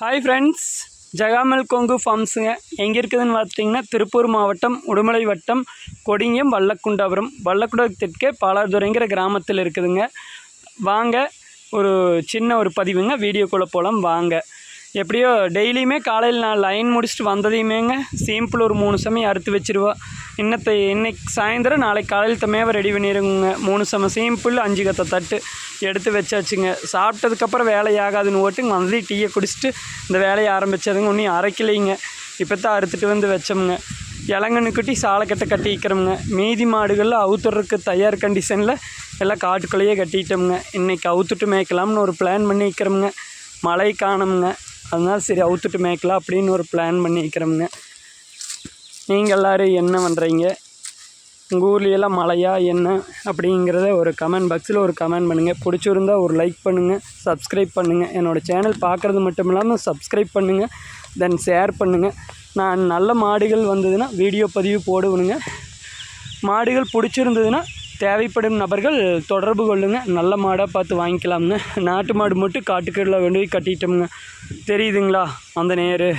Hi friends ஜகாமல் கொங்கு ஃபார்ம்ஸுங்க. எங்கே இருக்குதுன்னு பார்த்துட்டிங்கன்னா திருப்பூர் மாவட்டம் உடுமலை வட்டம் கொடியம் வல்லக்குண்டாபுரம். வல்லக்குண்டத்திற்கே பாலாதுரைங்கிற கிராமத்தில் இருக்குதுங்க. வாங்க ஒரு சின்ன ஒரு பதிவுங்க. வீடியோக்குள்ளே போகலாம் வாங்க. எப்படியோ டெய்லியுமே காலையில் நான் லைன் முடிச்சுட்டு வந்ததையுமேங்க சிம்பிள் ஒரு மூணு சமயம் அறுத்து வச்சுருவோம் இன்னத்தை இன்னைக்கு சாயந்தரம் நாளைக்கு காலையில் தமையாக ரெடி பண்ணிடுங்க மூணு சம சிம்பிள் அஞ்சு கத்த தட்டு. எடுத்து வச்சாச்சுங்க. சாப்பிட்டதுக்கப்புறம் வேலையாகாதுன்னு ஓட்டுங்க. வந்து டீயை குடிச்சிட்டு இந்த வேலையை ஆரம்பித்ததுங்க ஒன்றும் அரைக்கலைங்க. இப்போ தான் அறுத்துட்டு வந்து வச்சோமுங்க. இளங்கன்னு கட்டி சாலைக்கட்டை கட்டிக்கிறோமுங்க மீதி மாடுகளில் அவுத்துறதுக்கு தயார் கண்டிஷனில் எல்லாம் காட்டுக்குள்ளேயே கட்டிட்டோமுங்க. இன்றைக்கி அவுத்துட்டு மேய்க்கலாம்னு ஒரு பிளான் பண்ணிக்கிறோமுங்க மழை காணுங்க அதனால் சரி அவுத்துட்டு மேய்க்கலாம் அப்படின்னு ஒரு பிளான் பண்ணிக்கிறோமுங்க நீங்கள் எல்லோரும் என்ன பண்ணுறீங்க உங்கள் ஊர்லேயெல்லாம் மழையா என்ன அப்படிங்கிறத ஒரு கமெண்ட் பாக்ஸில் ஒரு கமெண்ட் பண்ணுங்கள் பிடிச்சிருந்தா ஒரு லைக் பண்ணுங்கள் சப்ஸ்கிரைப் பண்ணுங்கள் என்னோடய சேனல் பார்க்குறது மட்டும் இல்லாமல் சப்ஸ்கிரைப் பண்ணுங்கள் தென் ஷேர் பண்ணுங்கள் நான் நல்ல மாடுகள் வந்ததுன்னா வீடியோ பதிவு போடுவணுங்க மாடுகள் பிடிச்சிருந்ததுன்னா தேவைப்படும் நபர்கள் தொடர்பு கொள்ளுங்கள் நல்ல மாடாக பார்த்து வாங்கிக்கலாம்ங்க நாட்டு மாடு மட்டும் காட்டுக்குள்ள கொண்டு போய் கட்டிட்டோம்ங்க. தெரியுதுங்களா? அந்த நேரு.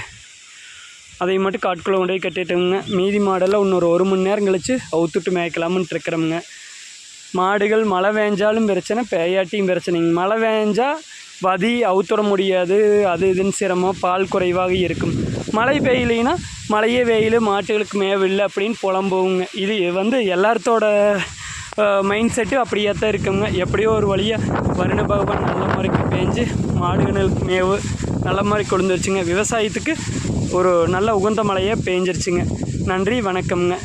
அதை மட்டும் காட்டுக்குள்ளே கொண்டு போய் மீதி மாடெல்லாம் இன்னொரு ஒரு மணி நேரம் கழித்து அவுத்துட்டு மேய்க்கலாமுன்ட்டு இருக்கிறோமுங்க. மாடுகள் மழை வேஞ்சாலும் பிரச்சனை பேயாட்டியும் பிரச்சனைங்க. மழை வேஞ்சால் வதி அவுத்துட முடியாது. அது இதுன்னு சிரமம். பால் குறைவாக இருக்கும். மழை பெய்யலைன்னா மழையே வெயில் மாட்டுகளுக்கு மேவில்லை அப்படின்னு புலம்புவோங்க. இது வந்து எல்லாத்தோட மைண்ட் செட்டு அப்படியே தான் இருக்குங்க. எப்படியோ ஒரு வழியாக வருண பகவான் நல்ல மாதிரிக்கு பேஞ்சு மாடுகளுக்கு மேவு நல்ல மாதிரி கொண்டு வச்சுங்க விவசாயத்துக்கு ஒரு நல்ல உகந்த மழையே பெஞ்சிருச்சுங்க. நன்றி வணக்கம்ங்க.